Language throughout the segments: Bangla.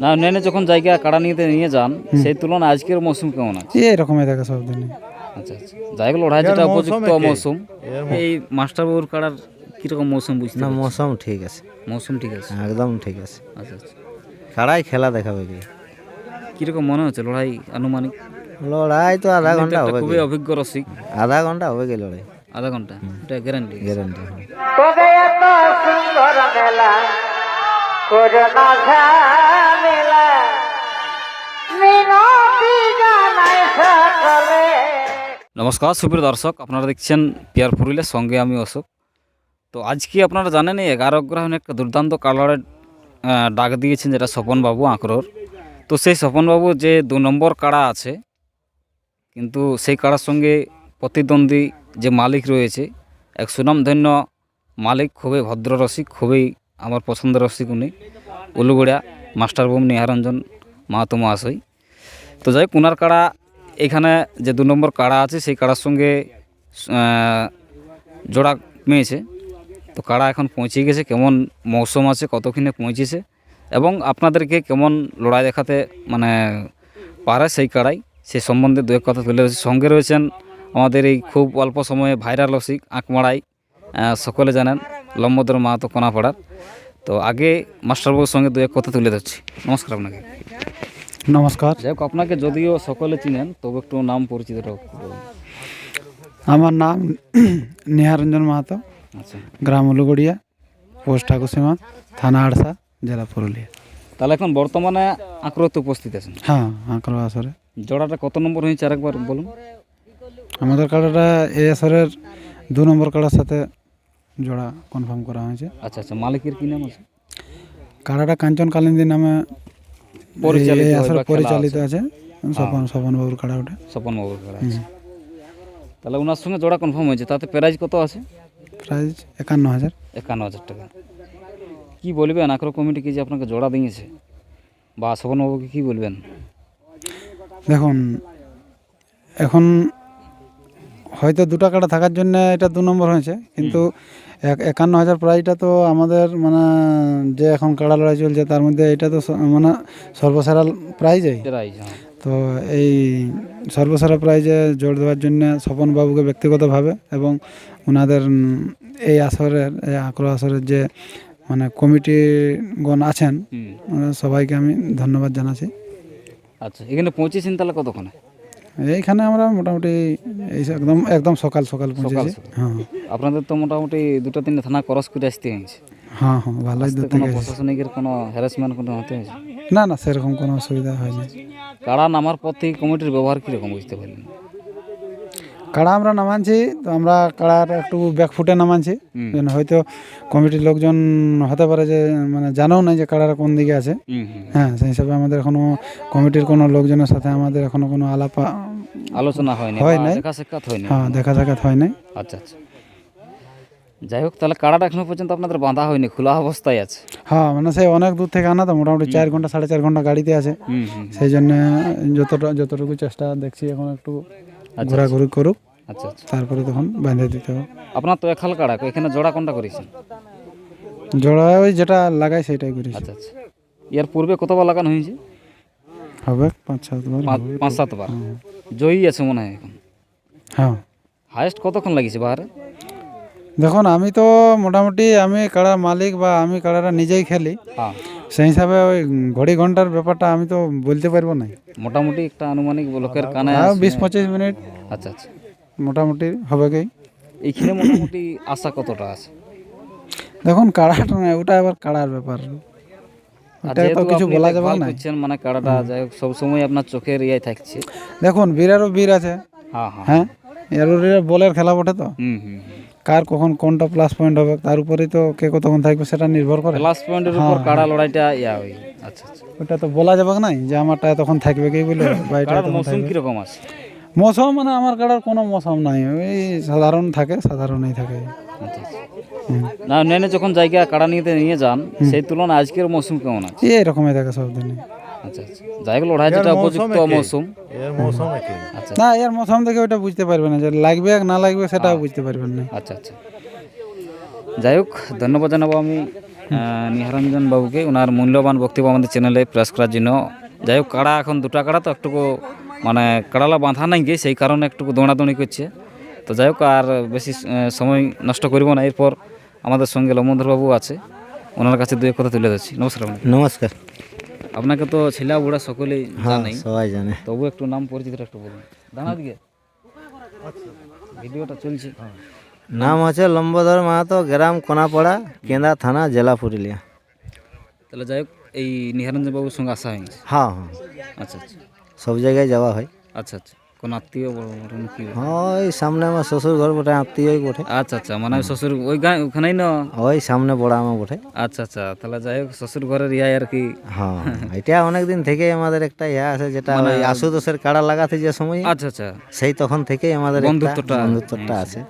না অন্যান্য যখন জায়গা কাড়া নিতে নিয়ে যান সেই তুলনায় আজকের মৌসুম কেমন আছে? এই রকমই থাকে সব দিনই আচ্ছা আচ্ছা। জায়গা লড়াই যেটা উপযুক্ত মৌসুম এই মাস্টারবাবুর কাড়ার কীরকম মৌসুম বুঝতে না মৌসুম ঠিক আছে। মৌসুম ঠিক আছে? একদম ঠিক আছে। আচ্ছা আচ্ছা। কাড়াই খেলা দেখাবে কি কীরকম মনে হচ্ছে লড়াই আনুমানিক? লড়াই তো আধা ঘণ্টা হবে খুবই অভিজ্ঞ রসিক। আধা ঘণ্টা হবে কি লড়াই। আধা ঘণ্টা? এটা গ্যারান্টি গ্যারান্টি নমস্কার, সুপ্রিয় দর্শক, আপনারা দেখছেন পিয়ার পুরুলিয়ার সঙ্গে আমি অশোক। তো আজকে আপনারা জানেন এগারো গ্রহণ একটা দুর্দান্ত কালারের ডাক দিয়েছেন যেটা স্বপনবাবু আঁকড়োর। তো সেই স্বপনবাবু যে দু নম্বর কাড়া আছে, কিন্তু সেই কাড়ার সঙ্গে প্রতিদ্বন্দ্বী যে মালিক রয়েছে, এক সুনামধন্য মালিক, খুবই ভদ্ররসিক, খুবই আমার পছন্দের রসিক উনি। উলুগুড়া মাস্টারবুম নিহারঞ্জন মাহাতো মহাশয়। তো যাই হোক, উনার কাড়া এখানে যে দু নম্বর কাড়া আছে, সেই কাড়ার সঙ্গে জোড়া মেয়েছে। তো কাড়া এখন পৌঁছে গেছে, কেমন মৌসুম আছে, কতক্ষণে পৌঁছেছে, এবং আপনাদেরকে কেমন লড়াই দেখাতে মানে পারে সেই কাড়াই সেই সম্বন্ধে দু এক কথা তুলে ধরেছে। সঙ্গে রয়েছেন আমাদের এই খুব অল্প সময়ে ভাইরাল রসিক আঁকমারাই সকলে জানেন, লম্বদর মাহাতো কোনাপাড়ার তো আগে মাস্টারবাবুর সঙ্গে দু এক কথা তুলে ধরছি। নমস্কার আপনাকে। নমস্কার। যাই হোক আপনাকে যদিও সকলে চিনেন তবু একটু নাম পরিচিত আমার নাম নেহারঞ্জন মাহাতো আচ্ছা। গ্রাম উলুগড়িয়া পোস্ট ঠাকুরসীমা থানা আড়সা জেলা পুরুলিয়া। তাহলে এখন বর্তমানে আক্রোত উপস্থিত আছেন? হ্যাঁ আঁকড়ো আসরে। জোড়াটা কত নম্বর হয়েছে আরেকবার বলুন? আমাদের কাড়াটা এই আসরের দু নম্বর কাড়ার সাথে জোড়া কনফার্ম করা হয়েছে। আচ্ছা আচ্ছা মালিকের কি নাম আছে? কাড়াটা কাঞ্চন কালিন্দী নামে পরিচালিত আছে। স্বপন স্বপন বাবুর কাড়া ওটা। স্বপন বাবুর আছে। তাহলে ওনার সঙ্গে জোড়া কনফার্ম হয়েছে। তাতে প্রাইজ কত আছে? প্রাইজ একান্ন হাজার। একান্ন হাজার টাকা। কি বলবেন? আক্রো কমিটি কি যে আপনাকে জোড়া দিয়েছে? বা স্বপন বাবুকে কি বলবেন? দেখুন এখন হয়তো দুটা কাটা থাকার জন্য এটা দু নম্বর হয়েছে। কিন্তু একান্ন হাজার প্রাইজটা তো আমাদের মানে যে এখন কাড়া লড়াই চলছে তার মধ্যে এটা তো মানে সর্বসারা প্রাইজেই প্রাইজ হ্যাঁ। তো এই সর্বসারা প্রাইজে জোর দেওয়ার জন্য স্বপন বাবুকে ব্যক্তিগতভাবে এবং ওনাদের এই আসরের এই আক্রো আসরের যে মানে কমিটিগণ আছেন সবাইকে আমি ধন্যবাদ জানাচ্ছি। আচ্ছা এখানে পৌঁছেছেন তাহলে কতক্ষণে? এইখানে আমরা মোটামুটি এই একদম একদম সকাল সকাল পৌঁছেছি। হ্যাঁ। আপনাদের তো মোটামুটি দুটো তিনটে থানা ক্রস করে আসতে হয়েছে। হ্যাঁ হ্যাঁ ভালোই দূর কোনো প্রশাসনিকের কোনো হ্যারাসমেন্ট কোনো হতে হয়েছে? না না সেরকম কোনো অসুবিধা হয়নি। কাড়া নামার পর থেকে কমিটির ব্যবহার কীরকম বুঝতে পারলেন? কাড়া আমরা নামানছি তো আমরা কাড়ার একটু ব্যাকফুটে নামানছি। হুম। যেন হয়তো কমিটির লোকজন হতে পারে যে মানে জানাও নাই যে কাড়ার কোন দিকে আছে। হ্যাঁ সেই হিসাবে আমাদের এখনও কমিটির কোনো লোকজনের সাথে আমাদের এখনও কোনো আলাপ আলোচনা হয়নি হয় নাই। দেখা সাক্ষাৎ হয়নি। হ্যাঁ দেখা সাক্ষাৎ হয় নাই। আচ্ছা আচ্ছা। যাই হোক তাহলে কাড়াটা এখনও পর্যন্ত আপনাদের বাঁধা হয়নি খোলা অবস্থায় আছে। হ্যাঁ মানে সেই অনেক দূর থেকে আনা তো মোটামুটি চার ঘণ্টা সাড়ে চার ঘণ্টা গাড়িতে আছে। সেই জন্য যতটা যতটুকু চেষ্টা দেখছি এখন একটু আচ্ছা ঘোরাঘুরি করুক। আচ্ছা আচ্ছা। তারপরে তখন বেঁধে দিতে হবে। আপনার তো এখাল কাড়া এখানে জোড়া কোনটা করেছেন? জোড়া ওই যেটা লাগাই সেটাই করিস আচ্ছা আচ্ছা। এর পূর্বে কতবার লাগানো হয়েছে? হবে পাঁচ সাতবার পাঁচ সাতবার জয়ী আছে মনে হয় এখন? হ্যাঁ। হায়েস্ট কতক্ষণ লাগিয়েছে বাহারে? দেখুন আমি তো মোটামুটি আমি কাড়ার মালিক বা আমি কাড়াটা নিজেই খেলি। হ্যাঁ। সেই হিসাবে ওই ঘড়ি ঘণ্টার ব্যাপারটা আমি তো বলতে পারব না মোটামুটি একটা আনুমানিক লোকের কানে তাও বিশ পঁচিশ মিনিট। আচ্ছা আচ্ছা। মোটামুটি হবে কি? এইখানে মোটামুটি আশা কতটা আছে? দেখুন কাড়াটা না ওটা আবার কাড়ার ব্যাপার। মানে কাড়াটা যাই হোক সবসময় আপনার চোখের ইয়ে থাকছে। দেখুন বীরেরও বীর আছে। হ্যাঁ হ্যাঁ। হ্যাঁ? এর বলের খেলা বটে তো। কার কখন কোনটা প্লাস পয়েন্ট হবে তার উপরেই তো কে কতক্ষণ থাকবে সেটা নির্ভর করে। প্লাস পয়েন্টের উপর কাড়া লড়াইটা ইয়া ওই আচ্ছা আচ্ছা। ওটা তো বলা যাবে না যে আমারটা তখন থাকবে কি বলে বা এটা মৌসুম কীরকম আছে? মৌসুম মানে আমার কাড়ার কোনো মৌসুম নাই ওই সাধারণ থাকে সাধারণই থাকে। আচ্ছা। না অন্যান্য যখন জায়গা কাড়া নিতে নিয়ে যান সেই তুলনায় আজকের মৌসুম কেমন আছে? এই রকমই থাকে সব দিনই আচ্ছা আচ্ছা। জায়গা লড়াই যেটা উপযুক্ত মৌসুম আচ্ছা। না এর মৌসুম দেখে ওটা বুঝতে পারবে না যে লাগবে না লাগবে সেটাও বুঝতে পারবেন না। আচ্ছা আচ্ছা। যাই হোক ধন্যবাদ জানাব আমি নিহারঞ্জন বাবুকে। ওনার মূল্যবান বক্তব্য আমাদের চ্যানেলে প্রেস করার জন্য। যাই হোক কাড়া এখন দুটা কাড়া তো একটুকু মানে কাড়ালা বাঁধা নাই গিয়ে সেই কারণে একটুকু দৌড়াদৌড়ি করছে। তো যাই হোক আর বেশি সময় নষ্ট করব না। এরপর আমাদের সঙ্গে লমন্ধরবাবু আছে। ওনার কাছে দুই কথা তুলে ধরছি। নমস্কার আপনাকে। নমস্কার। আপনাকে তো ছেলা বুড়া সকলেই হ্যাঁ জানেই। সবাই জানে। তবু একটু নাম পরিচিতটা একটু বলুন। দাঁড়া দিকে। ভিডিওটা চলছে। নাম আছে লম্বধর মাহাতো গ্রাম কোনাপাড়া কেন্দা থানা জেলা পুরুলিয়া। তাহলে যাই হোক এই নিহারঞ্জন বাবুর সঙ্গে আসা হয়ে গেছে। হ্যাঁ হ্যাঁ। আচ্ছা আচ্ছা। সব জায়গায় যাওয়া হয়। আচ্ছা আচ্ছা। কোন আত্মীয় বড় বড় কি হ্যাঁ সামনে আমার শ্বশুর ঘর বটে আত্মীয়ই বটে। আচ্ছা আচ্ছা মানে শ্বশুর ওই গাঁ ওখানেই না? ওই সামনে বড় আমার বটে। আচ্ছা আচ্ছা তাহলে যাই হোক শ্বশুর ঘরের ইয়াই আর কি। হ্যাঁ এটা অনেক দিন থেকেই আমাদের একটা ইয়া আছে যেটা ওই আশুদোষের কাড়া লাগাতে যে সময় আচ্ছা আচ্ছা। সেই তখন থেকেই আমাদের বন্ধুত্বটা। বন্ধুত্বটা আছে।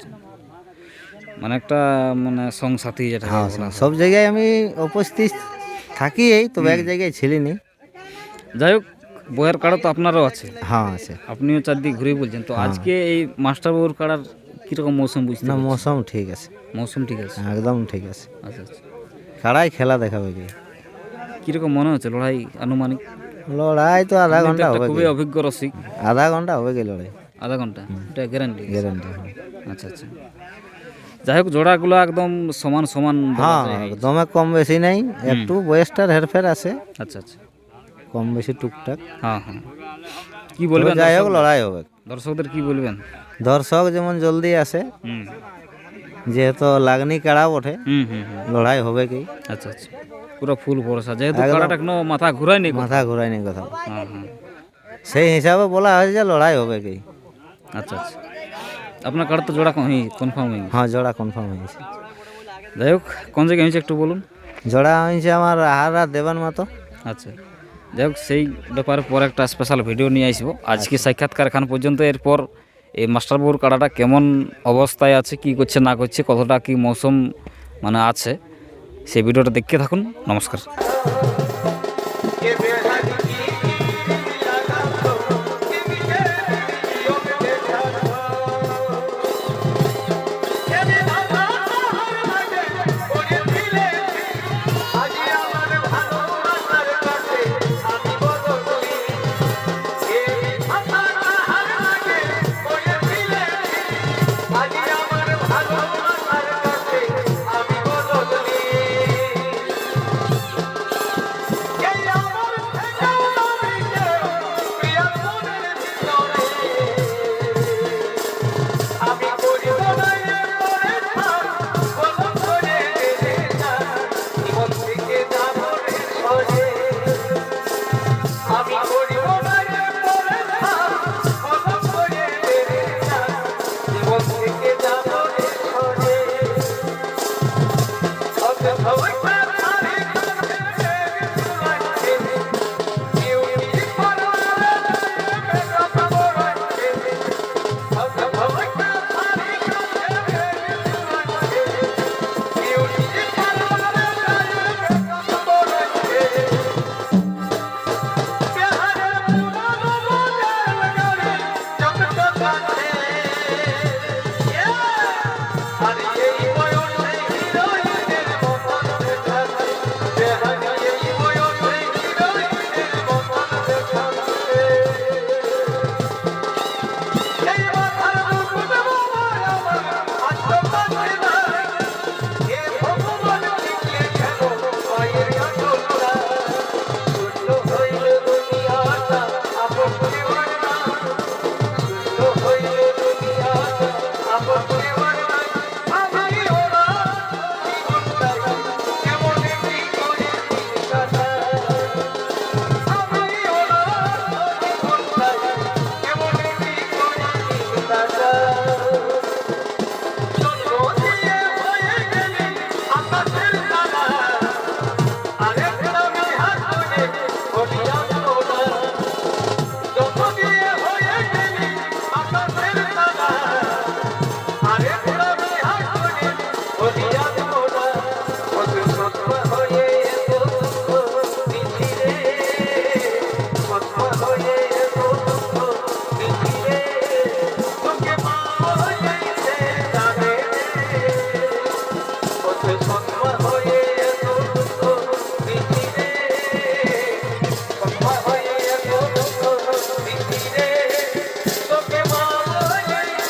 মানে একটা মানে সংসাথী যেটা হ্যাঁ সব জায়গায় আমি উপস্থিত থাকি এই তবে এক জায়গায় ছিলিনি। যাই হোক বইয়ের কাড়া তো আপনারও আছে। হ্যাঁ আছে। আপনিও চারদিক ঘুরে বলছেন। তো আজকে এই মাস্টার বাবুর কাড়ার কীরকম মৌসুম বুঝতে না মৌসুম ঠিক আছে। মৌসুম ঠিক আছে? একদম ঠিক আছে। আচ্ছা আচ্ছা। কাড়াই খেলা দেখাবে কি কীরকম মনে হচ্ছে লড়াই আনুমানিক? লড়াই তো আধা ঘণ্টা হবে খুবই অভিজ্ঞ রসিক। আধা ঘণ্টা হবে কি লড়াই। আধা ঘণ্টা? এটা গ্যারান্টি গ্যারান্টি আচ্ছা আচ্ছা। যাই হোক জোড়াগুলো একদম সমান সমান হ্যাঁ। দমে কম বেশি নাই। একটু বয়সটার হেরফের আছে। আচ্ছা আচ্ছা। কম বেশি টুকটাক। হ্যাঁ হ্যাঁ। কি বলবেন যাই হোক লড়াই হবে। দর্শকদের কি বলবেন? দর্শক যেমন জলদি আসে হুম। যেহেতু লাগনি কাড়া ওঠে হুম হুম হুম। লড়াই হবে কি? আচ্ছা আচ্ছা। পুরো ফুল ভরসা। যেহেতু কাড়াটা এখনও মাথা ঘুরাই নি মাথা ঘুরাই নেই কথা হ্যাঁ হ্যাঁ। সেই হিসাবে বলা হয়েছে যে লড়াই হবে কি? আচ্ছা আচ্ছা। আপনার কাড়া তো জোড়া কনফার্ম হয়ে হ্যাঁ জোড়া কনফার্ম হয়েছে যাই হোক কোন জায়গায় হয়েছে একটু বলুন। জোড়া হয়েছে আমার আহারা দেবান মাতো। আচ্ছা। যাই হোক সেই ব্যাপারে পরে একটা স্পেশাল ভিডিও নিয়ে আসব। আজকে সাক্ষাৎকার এখান পর্যন্ত এরপর এই মাস্টারবাবুর কাড়াটা কেমন অবস্থায় আছে কি করছে না করছে কতটা কি মৌসুম মানে আছে সেই ভিডিওটা দেখতে থাকুন। নমস্কার।